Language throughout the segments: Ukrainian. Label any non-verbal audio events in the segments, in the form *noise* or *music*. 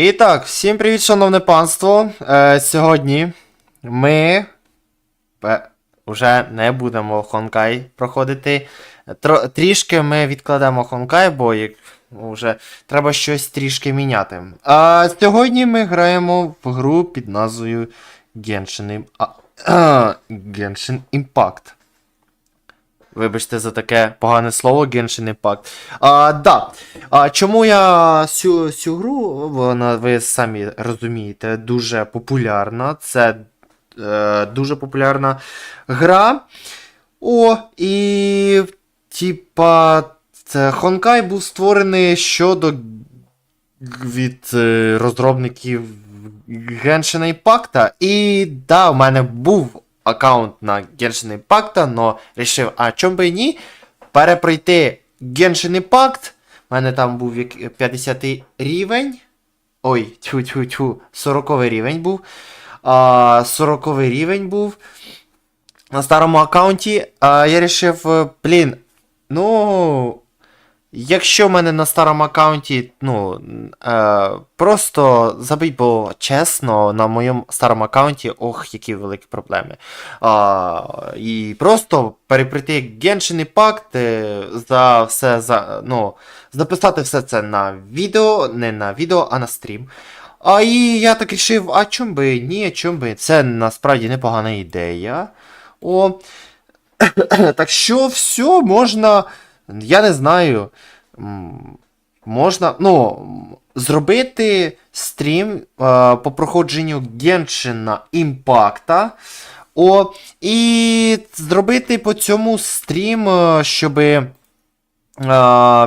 І так, всім привіт, шановне панство. Е, сьогодні ми е, вже не будемо Хонкай проходити. Тро, трішки ми відкладемо Хонкай, бо як вже треба щось трішки міняти. А сьогодні ми граємо в гру під назвою Genshin, Im- *clears throat* Genshin Impact. Вибачте за таке погане слово Genshin Impact. А, да. А, чому я цю, цю гру, вона, ви самі розумієте, дуже популярна. Це е, дуже популярна гра. О, і. Типа. Хонкай був створений щодо від е, розробників Genshin Impact. І да, у мене був аккаунт на Genshin Impact, но рішив, а чом би ні, перепройти Genshin Impact. У мене там був 50 рівень. Ой, тьфу 40 рівень був. А, 40 рівень був на старому аккаунті. А, я вирішив, е, блін, ну. Якщо в мене на старому аккаунті, ну, е, просто забий, бо чесно, на моєму старому аккаунті, ох, які великі проблеми. А, і просто переприйти Genshin Impact, е, за все, за, ну, записати все це на відео, не на відео, а на стрім. А і я так рішив, а чом би ні, чом би. Це насправді непогана ідея. О. *coughs* так що все можна. Я не знаю. Можна. Ну, зробити стрім е, по проходженню Геншина Імпакта. О, і зробити по цьому стрім, щоб е,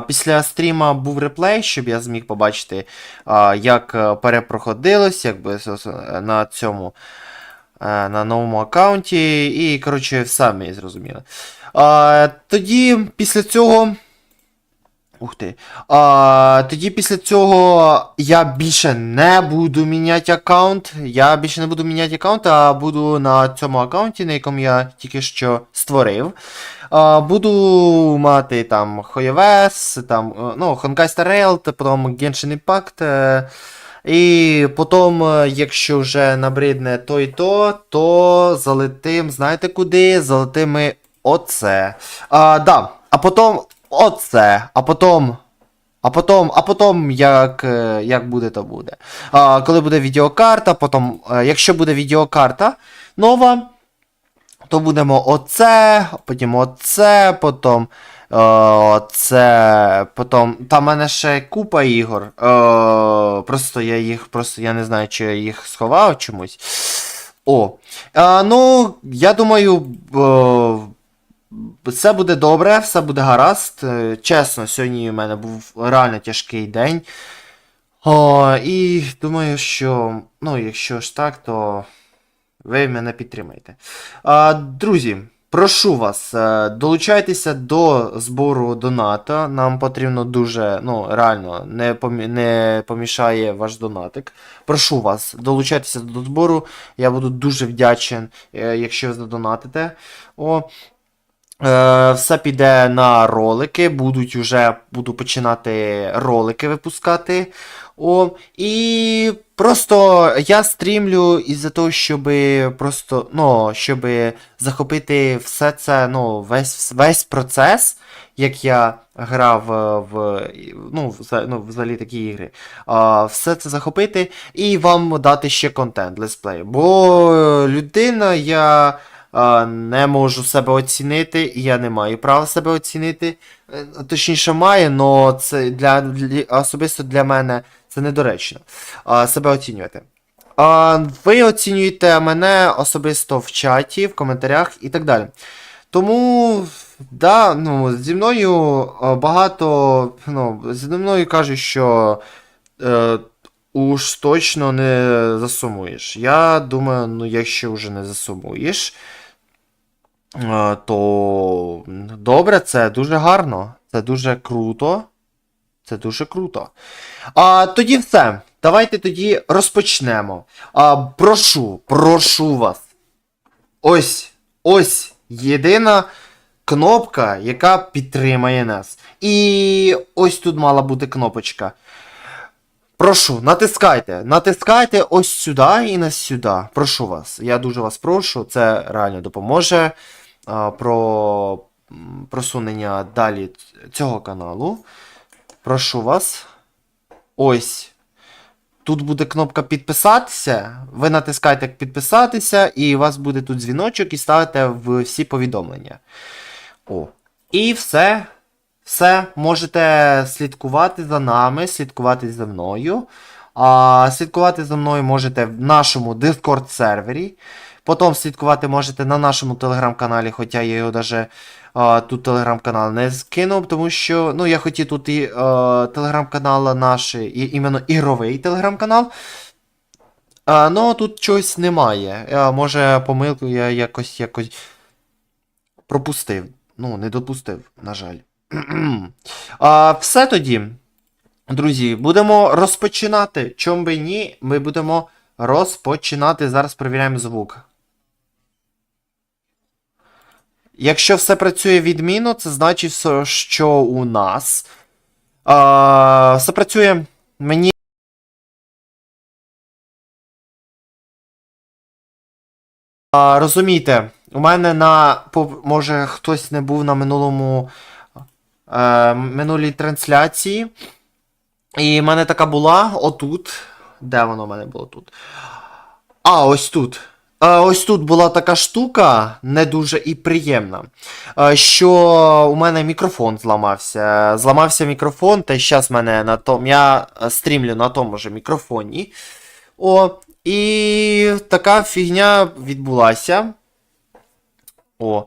після стріма був реплей, щоб я зміг побачити, е, як е, перепроходилось, с- на цьому. е, На новому аккаунті, і, коротше, самі зрозуміли. А, тоді, після цього. Ух ти. А, тоді після цього я більше не буду міняти аккаунт. Я більше не буду міняти аккаунт, а буду на цьому аккаунті, на якому я тільки що створив. А, буду мати там Хоєвес, там, е, ну, Honkai Rail, потім Genshin Impact. е, І потім, е, якщо вже набридне то і то, то залетим, знаєте куди? Залетим ми оце. А, да. А потім оце. А потім. А потім, а потім як, е, як буде, то буде. А, коли буде відеокарта, потім, е, якщо буде відеокарта нова, то будемо оце, потім оце, потім е, оце, потім. Там в мене ще купа ігор. Е, просто я їх, просто я не знаю, чи я їх сховав чомусь. О. Е, ну, я думаю. Е, все буде добре, все буде гаразд. Е, Чесно, сьогодні у мене був реально тяжкий день. О, і думаю, що, ну, якщо ж так, то ви мене підтримаєте. А, друзі, прошу вас, е, долучайтеся до збору доната. Нам потрібно дуже, ну, реально, не, помі- не помішає ваш донатик. Прошу вас, долучайтеся до збору. Я буду дуже вдячен, е, якщо ви задонатите. О, все піде на ролики, будуть уже, буду починати ролики випускати. О, і просто я стрімлю із-за того, щоб просто, ну, щоб захопити все це, ну, весь, весь процес, як я грав е, в, ну, вза- ну, взагалі такі ігри. А, все це захопити і вам дати ще контент летсплей. Бо е, людина, я не можу себе оцінити, і я не маю права себе оцінити. Е, Точніше, маю, але це для, для особисто для мене це недоречно. Себе оцінювати. Ви оцінюєте мене особисто в чаті, в коментарях і так далі. Тому, да, ну, зі мною багато. Ну, зі мною кажуть, що. Е, Уж точно не засумуєш. Я думаю, ну якщо вже не засумуєш, то добре, це дуже гарно. Це дуже круто. Це дуже круто. А тоді все. Давайте тоді розпочнемо. А, прошу, прошу вас. Ось, ось єдина кнопка, яка підтримає нас. І ось тут мала бути кнопочка. Прошу, натискайте. Натискайте ось сюди і на сюди. Прошу вас. Я дуже вас прошу. Це реально допоможе про просунення далі цього каналу. Прошу вас. Ось. Тут буде кнопка підписатися. Ви натискаєте підписатися, і у вас буде тут дзвіночок, і ставите в всі повідомлення. О. І все. Все, можете слідкувати за нами, слідкувати за мною. А, слідкувати за мною можете в нашому Discord сервері. Потім слідкувати можете на нашому телеграм-каналі, хоча я його даже а, тут телеграм-канал не скинув, тому що ну, я хотів тут і телеграм-канал наш, і іменно ігровий телеграм-канал. А, ну, тут чогось немає. А, може, помилку я якось якось пропустив. Ну, не допустив, на жаль. *clears throat* а, все тоді. Друзі, будемо розпочинати. Чом би ні, ми будемо розпочинати. Зараз перевіряємо звук. Якщо все працює відмінно, це значить, що у нас. А, все працює. Мені. А, розумієте, у мене на. Може хтось не був на минулому. Е, минулій трансляції. І в мене така була отут. Де воно в мене було тут? А, ось тут. Ось тут була така штука, не дуже і приємна. Що у мене мікрофон зламався. Зламався мікрофон, та зараз мене на тому. Я е, стрімлю на тому же мікрофоні. О, і така фігня відбулася. О.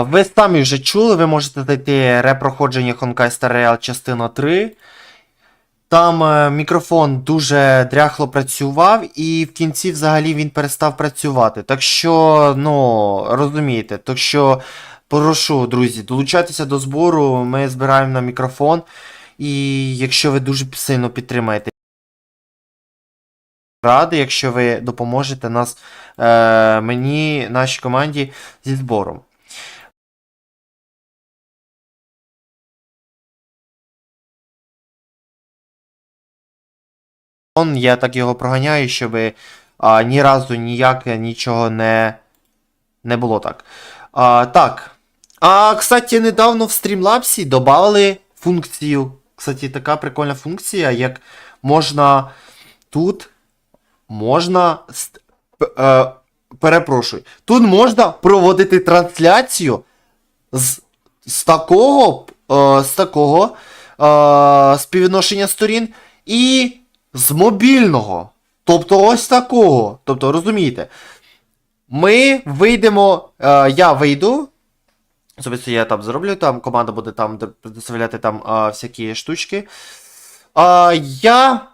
Ви самі вже чули, ви можете знайти репроходження Honkai Star Rail частина 3. Там е, мікрофон дуже дряхло працював, і в кінці взагалі він перестав працювати. Так що, ну, розумієте, так що прошу, друзі, долучайтеся до збору, ми збираємо на мікрофон. І якщо ви дуже сильно підтримаєте ради, якщо ви допоможете нас, е, мені, нашій команді зі збором. Он, Я так його проганяю, щоб а, ні разу ніяке нічого не, не було так. А, так. А, кстати, недавно в Streamlabs додали функцію. Кстати, така прикольна функція, як можна тут. Можна. Е, перепрошую. Тут можна проводити трансляцію з, з такого, е, з такого е, співвідношення сторін і з мобільного. Тобто ось такого. Тобто, розумієте, ми вийдемо. Е, я вийду. Особисто я там зроблю, там команда буде там предоставляти там е, всякі штучки. А, я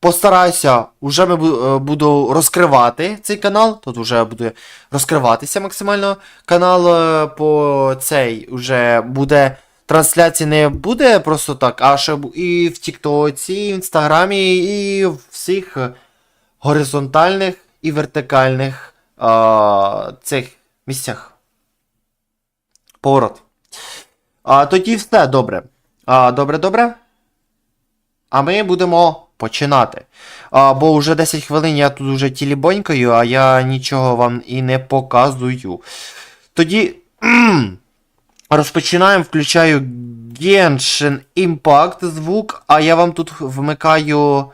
постараюся, уже ми е, буду розкривати цей канал. Тут вже буде розкриватися максимально канал е, по цей уже буде. Трансляції не буде просто так, а ще і в Тіктоці, і в Інстаграмі, і в всіх горизонтальних і вертикальних а, цих місцях. Поворот. А, тоді все добре. А, добре, добре. А ми будемо починати. А, бо вже 10 хвилин я тут уже тілібонькаю, а я нічого вам і не показую. Тоді. Розпочинаємо, включаю Genshin Impact звук, а я вам тут вмикаю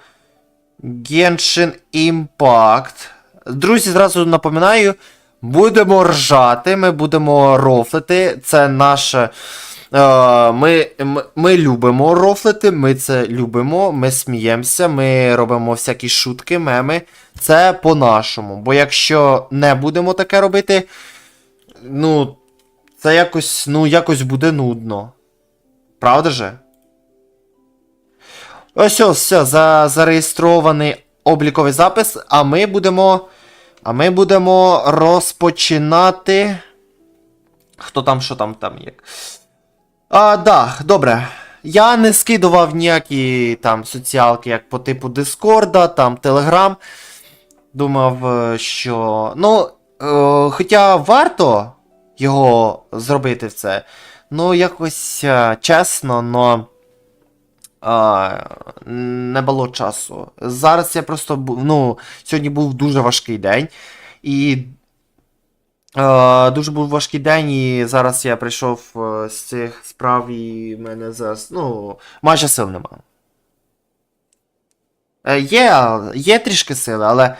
Genshin Impact. Друзі, зразу напоминаю, будемо ржати, ми будемо рофлити. Це наше. Е, ми, ми, ми любимо рофлити, ми це любимо, ми сміємося, ми робимо всякі шутки, меми. Це по-нашому. Бо якщо не будемо таке робити, ну, це якось, ну, якось буде нудно. Правда же? Ось ось, все, за, зареєстрований обліковий запис, а ми будемо. А ми будемо розпочинати. Хто там, що там, там як. А, да, добре. Я не скидував ніякі там соціалки, як по типу Дискорда, там Телеграм. Думав, е, що. Ну, е, хоча варто його зробити в це. Ну, якось е, чесно, но. а, не було часу. Зараз я просто бу- ну, сьогодні був дуже важкий день. І е, дуже був важкий день, і зараз я прийшов е, з цих справ, і в мене зараз, ну, майже сил нема. Е, Є, є трішки сили, але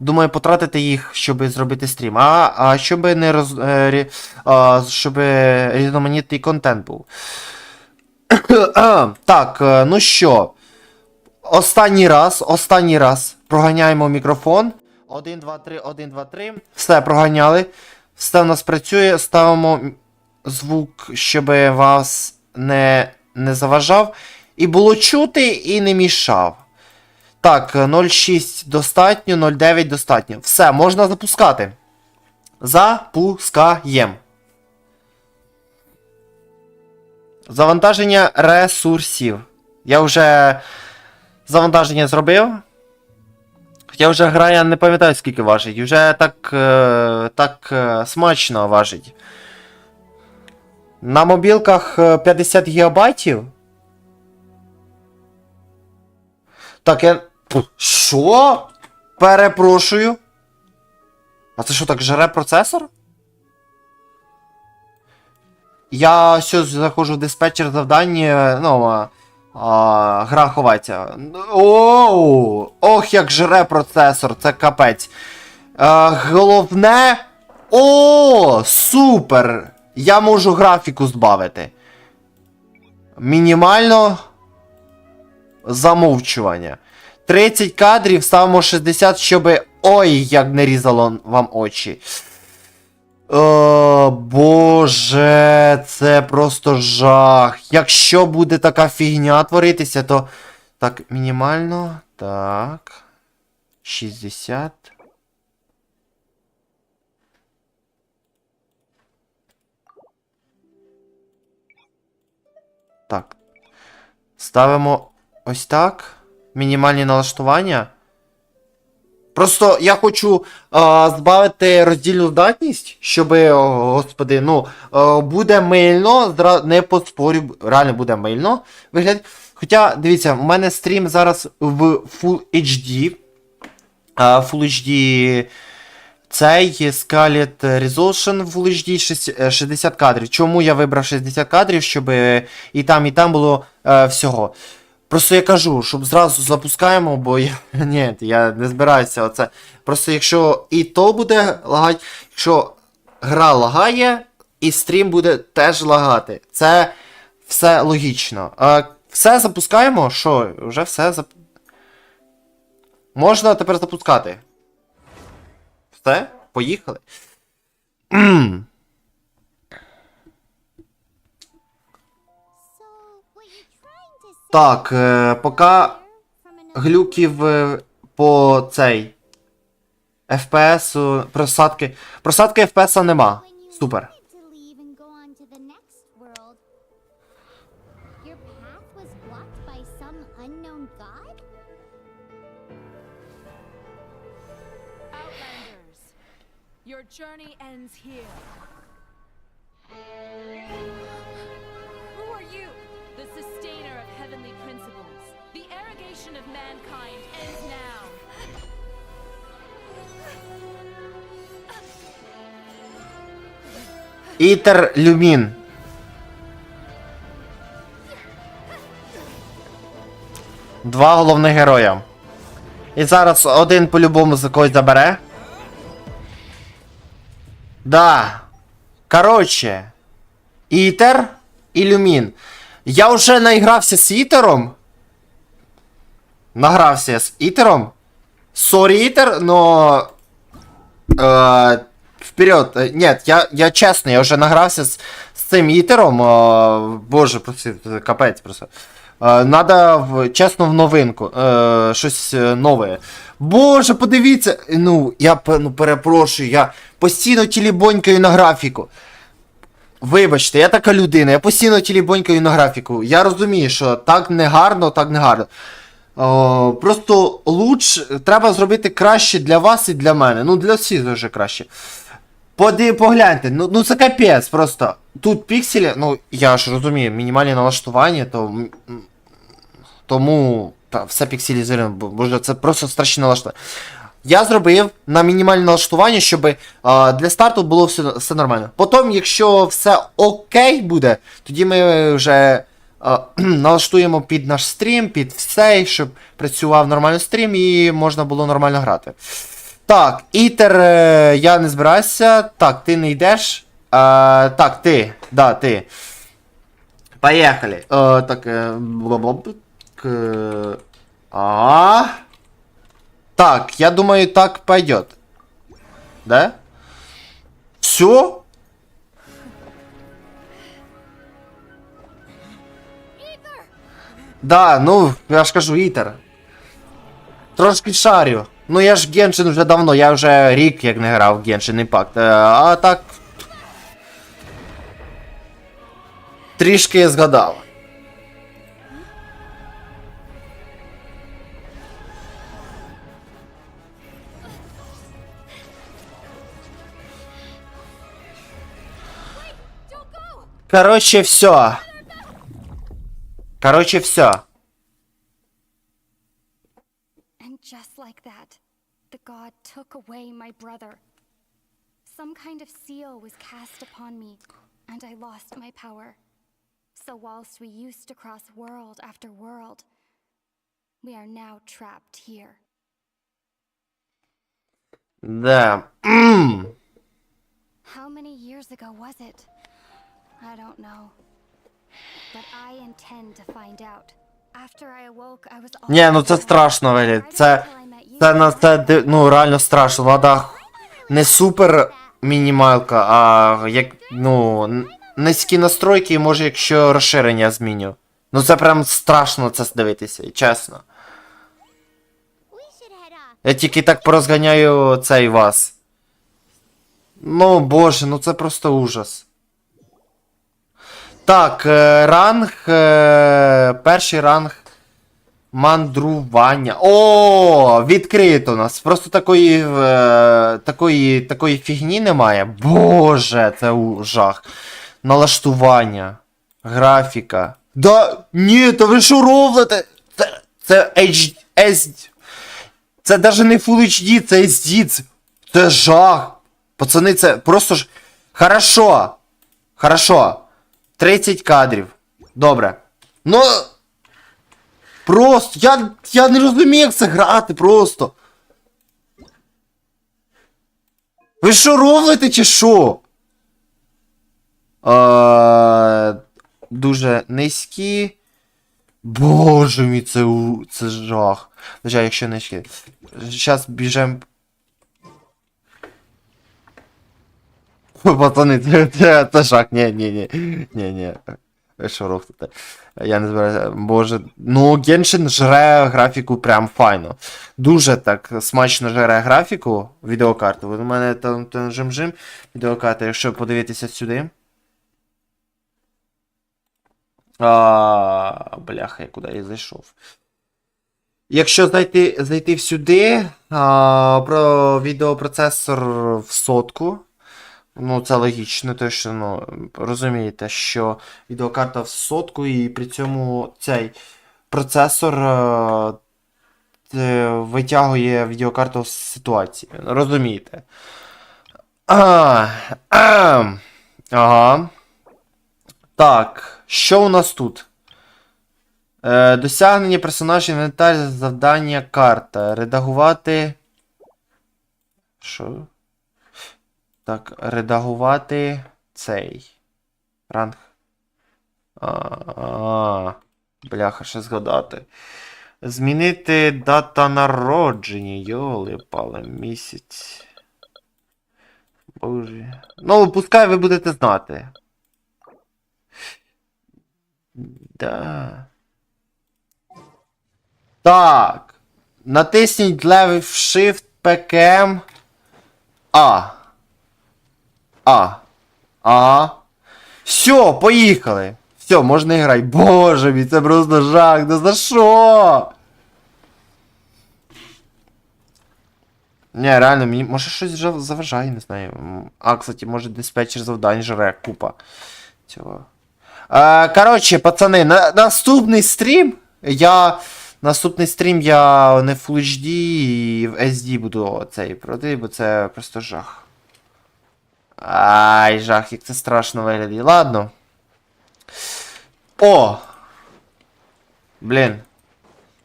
думаю потратити їх, щоб зробити стрім. А, а щоб не роз, е, а, щоб різноманітний контент був. *coughs* так, е, ну що. Останній раз, останній раз проганяємо мікрофон. 1, 2, 3, 1, 2, 3. Все, проганяли. Все в нас працює. Ставимо звук, щоб вас не, не заважав. І було чути, і не мішав. Так, е, 0,6 достатньо, 0,9 достатньо. Все, можна запускати. Запускаємо. Завантаження ресурсів. Я вже завантаження зробив. Хоча вже гра, я не пам'ятаю, скільки важить. Вже так, е, так е, смачно важить. На мобілках е, 50 гігабайтів. Так, я. Що? Перепрошую. А це що так жере процесор? Я щось заходжу в диспетчер завдання, ну, а, гра ховається. Оу! Ох, як жре процесор, це капець. А, головне. О, супер! Я можу графіку збавити. Мінімально замовчування. 30 кадрів, ставимо 60, щоб. Ой, як не різало вам очі. О, Боже, це просто жах. Якщо буде така фігня творитися, то. Так, мінімально. Так. 60. Так. Ставимо ось так. Мінімальні налаштування. Просто я хочу а, збавити роздільну здатність, щоб, о, господи, ну, е, буде мильно, не поспорю, реально буде мильно вигляд. Хоча, дивіться, у мене стрім зараз в Full HD. А, Full HD цей Scarlett Resolution в Full HD е, 60 кадрів. Чому я вибрав 60 кадрів, щоб і там, і там було е, всього. Просто я кажу, щоб зразу запускаємо, бо я. *laughs* Ні, я не збираюся. Оце. Просто якщо і то буде лагати, якщо гра лагає, і стрім буде теж лагати. Це все логічно. А, все запускаємо? Що? Вже все зап... Можна тепер запускати. Все? Поїхали. *clears throat* Так, е, поки глюків е, по цей FPS, просадки. Просадки FPS нема. Супер. Your journey ends here. Ітер Люмін. Два головних героя. І зараз один по-любому за когось забере. Да. Короче. Ітер і Люмін. Я вже наігрався з Ітером. Награвся з Ітером. Сорі, Ітер, но. Е, вперед. Е, Нет, я, я чесно, я вже награвся з, з цим ітером. Е, боже, просто капець просто. Е, надо в, чесно в новинку. Е, щось е, нове. Боже, подивіться. Ну, я ну, перепрошую, я постійно тілібонькаю на графіку. Вибачте, я така людина, я постійно тілібонькаю на графіку. Я розумію, що так не гарно, так не гарно. О, просто луч треба зробити краще для вас і для мене. Ну, для всіх дуже краще. Поди, погляньте, ну, ну це капець просто. Тут пікселі, ну я ж розумію, мінімальні налаштування, то. Тому та, все пікселізовано, бо- боже, це просто страшне налаштування. Я зробив на мінімальне налаштування, щоб а, для старту було все, все нормально. Потім, якщо все окей буде, тоді ми вже а, *clears throat* налаштуємо під наш стрім, під все, щоб працював нормально стрім і можна було нормально грати. Так, Ітер, е, я не збираюся. Так, ти не йдеш. А, так, ти. Да, ти. Поехали. Е, так, е, А. Так, я думаю, так пойдет. Да? Все? Да, ну, я ж кажу, Ітер. Трошки шарю. Ну я ж Геншин вже давно, я вже рік як не грав в Genshin Impact. А так. Трішки згадав. Короче, все. Короче, все. Just like that, the god took away my brother. Some kind of seal was cast upon me, and I lost my power. So whilst we used to cross world after world, we are now trapped here. The. *clears throat* How many years ago was it? I don't know. But I intend to find out. Ні, ну це страшно, Велі. Це. Це на це ну реально страшно. Надо не супер мінімалка, а як, ну, низькі настройки, і може, якщо розширення зміню. Ну це прям страшно це дивитися, чесно. Я тільки так порозганяю цей вас. Ну, боже, ну це просто ужас. Так, е, ранг. Е, перший ранг. Мандрування. О, відкрито у нас. Просто такої, е, такої, такої фігні немає. Боже, це жах. Налаштування. Графіка. Да, ні, то ви що ровлите? Це, це H, S, це навіть не Full HD, це SD. Це, це жах. Пацани, це просто ж. Хорошо. Хорошо. 30 кадрів. Добре. Ну. Просто. Я, я не розумію, як це грати просто. Ви що ровлите чи що? Е, дуже низькі. Боже мій, це, це жах. Хоча, якщо низькі. Зараз біжем. Пацани, *laughs* це, це, це жах. Ні, ні, ні. Ні, ні. Що робите? Я не збираюся. Боже. Ну, Genshin жре графіку прям файно. Дуже так смачно жре графіку відеокарту. У мене там, там жим-жим відеокарта, якщо подивитися сюди. А, бляха, я куди я зайшов. Якщо зайти, зайти сюди, а, про відеопроцесор в сотку. Ну, це логічно, тому що, ну, розумієте, що відеокарта в сотку, і при цьому цей процесор е, витягує відеокарту з ситуації. Розумієте? А, а, ага. Так, що у нас тут? Е, досягнення персонажів інвентар, завдання карта. Редагувати. Що? Так, редагувати цей. Ранг. А, а, бляха, ще згадати. Змінити дата народження. Йоли, пале місяць. Боже. Ну, пускай ви будете знати. Да. Так. Натисніть левий Shift PKM. А. А. А. Все, поїхали. Все, можна грати. Боже мій, це просто жах. Да за що? Не, реально, мені може щось заважає, не знаю. А, кстати, може диспетчер завдань жре купа. Цього. Е, коротше, пацани, на, наступний стрім. Я наступний стрім я не в Full HD і в SD буду цей проти, бо це просто жах. Ай, жах, як це страшно виглядає. Ладно. О! Блін.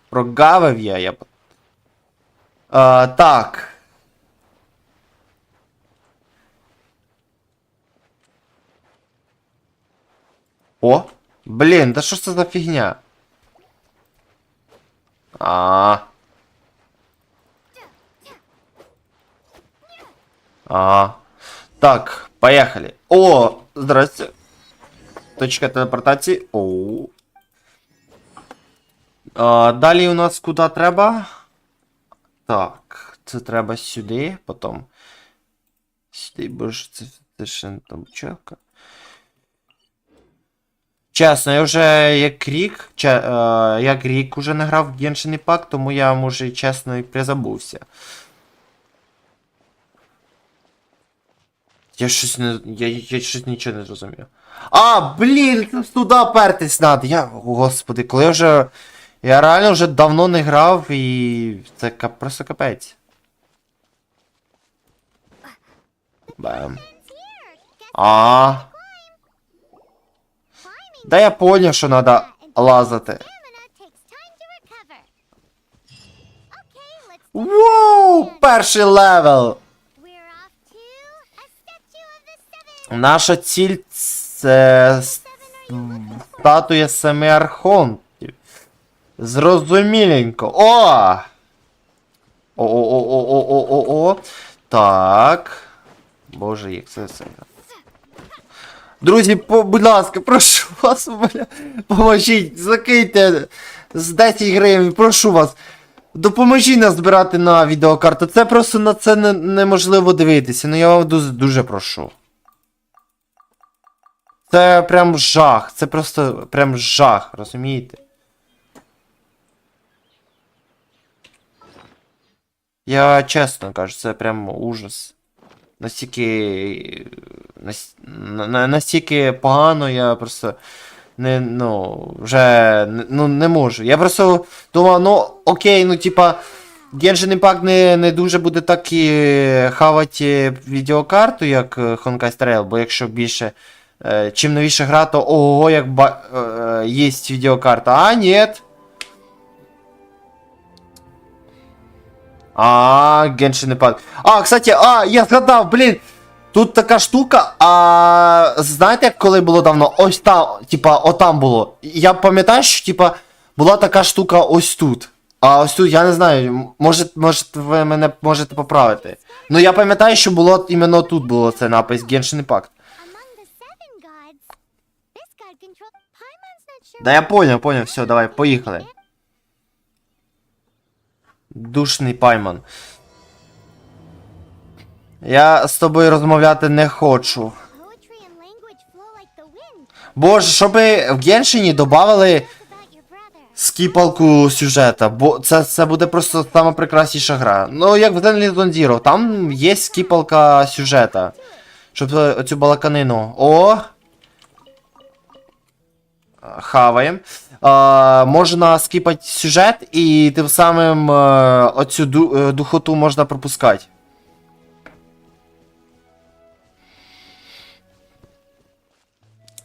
Прогавив я, я. А, так. О! Блін, да що ж це за фігня? А. А. Так, поехали. О, здрасте. Точка телепортації. Оу. А, далі у нас куди треба? Так, це треба сюди, потім. Сюди, боже, це, це там чека. Чесно, я вже як рік, че, е, як рік уже не грав в Genshin Impact, тому я, може, чесно, і призабувся. Я щось не. Я, я щось нічого не зрозумів. А, блін, туди пертись надо. Я. Господи, коли я вже. Я реально вже давно не грав і. Це ка- просто капець. Бем. А. Да я поняв, що треба лазати. Воу! Перший левел! Наша ціль це статуя семи архонтів. Зрозуміленько. О! О-о-о-о-о-о-о. Так. Боже, як це це. Друзі, по, будь ласка, прошу вас, бля, поможіть, закиньте з 10 гривень, прошу вас. Допоможіть нас збирати на відеокарту. Це просто на це не, неможливо дивитися. Ну я вам дуже, дуже прошу. Це прям жах. Це просто прям жах, розумієте? Я чесно кажу, це прям ужас. Настільки. нас- на- на- Настільки погано, я просто. Не, ну, вже ну, не можу. Я просто думав, ну окей, ну типа. Genshin Impact не, не дуже буде так і хавати відеокарту, як Honkai Star Rail, бо якщо більше. Е, чим новіша гра, то ого, як ба- е, є відеокарта. А, ні. А, Genshin Impact. А, кстати, а, я згадав, блін. Тут така штука, а знаєте, як коли було давно? Ось там, типа, отам було. Я пам'ятаю, що типа, була така штука ось тут. А ось тут, я не знаю, може, може ви мене можете поправити. Ну я пам'ятаю, що було іменно тут було це напис Genshin Impact. Among the seven gods, this god controls. Paimon's not sure. Да я понял, понял, все, давай, поїхали. Душний пайман. Я з тобою розмовляти не хочу. Боже, щоб в Геншині додавали скіпалку сюжета, бо це, це буде просто сама прекрасніша гра. Ну, як в Zenly Zone там є скіпалка сюжета. Щоб е, оцю балаканину. О! Хаваєм. А, можна скіпати сюжет, і тим самим е, оцю е, духоту можна пропускати.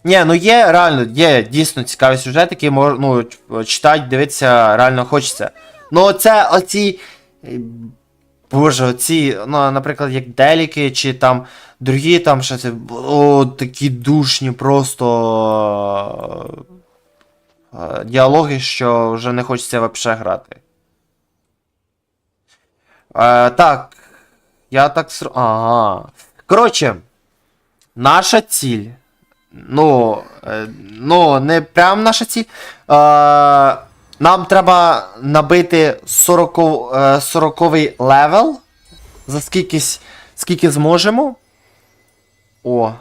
Ні, ну є реально, є дійсно цікаві сюжети, які мож, ну, читати, дивитися реально хочеться. Ну, оце оці. Боже, оці, ну, наприклад, як Деліки, чи там другі там що це. О, такі душні просто. е, Діалоги, що вже не хочеться взагалі грати. Е, так. Я так. Ага. Коротше, наша ціль. Ну, е, ну, не прям наша ціль. Е, нам треба набити 40, е, 40 левел. За скільки, скільки зможемо. О.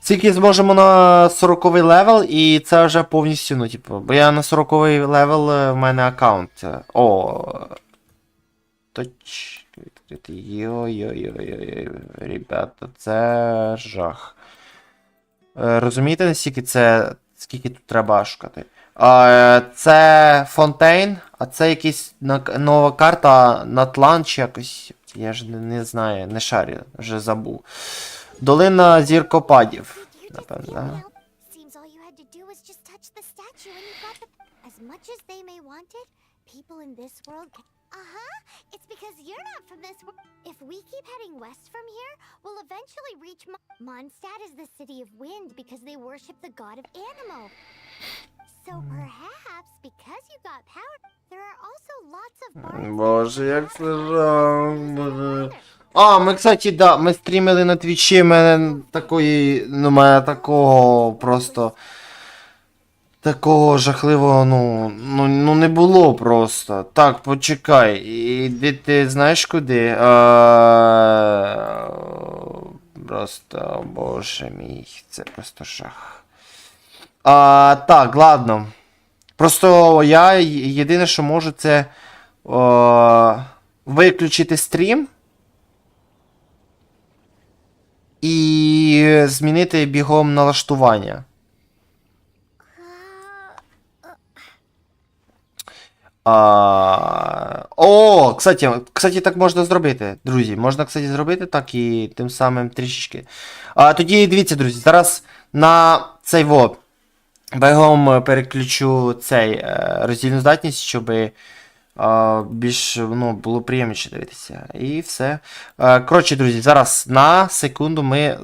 Скільки зможемо на 40 левел, і це вже повністю, ну, типу, бо я на 40 левел е, в мене аккаунт. е, О. Точ. відкрити. Йо-йо-йо-йо. Ребята, це жах. Е, Розумієте, наскільки це. Скільки тут треба шукати? Це Фонтейн, а це якась нова карта Натлан чи якось. Я ж не, не знаю, не шарю, вже забув. Долина зіркопадів. Напевно, да. people in this world can. Uh huh. It's because you're not from this world. If we keep heading west from here, we'll eventually reach Mo- Mondstadt is the city of wind because they worship the god of Animo. So perhaps because you got power, there are also lots of. Боже, як це matter. А, ми, кстати, да, ми стрімили на твічі, мене такої, ну, мене такого просто. Такого жахливого, ну, ну, ну не було просто. Так, почекай. Іди ти знаєш куди? А, просто, боже мій, це просто жах. А, так, ладно. Просто я єдине, що можу, це о, виключити стрім. І змінити бігом налаштування. А... О, кстати, кстати, так можна зробити, друзі. Можна, кстати, зробити так і тим самим трішечки. А, тоді дивіться, друзі, зараз на цей во. Бегом е, переключу цей е, роздільну здатність, щоб більш ну, було приємніше дивитися. І все. Е, коротше, друзі, зараз на секунду ми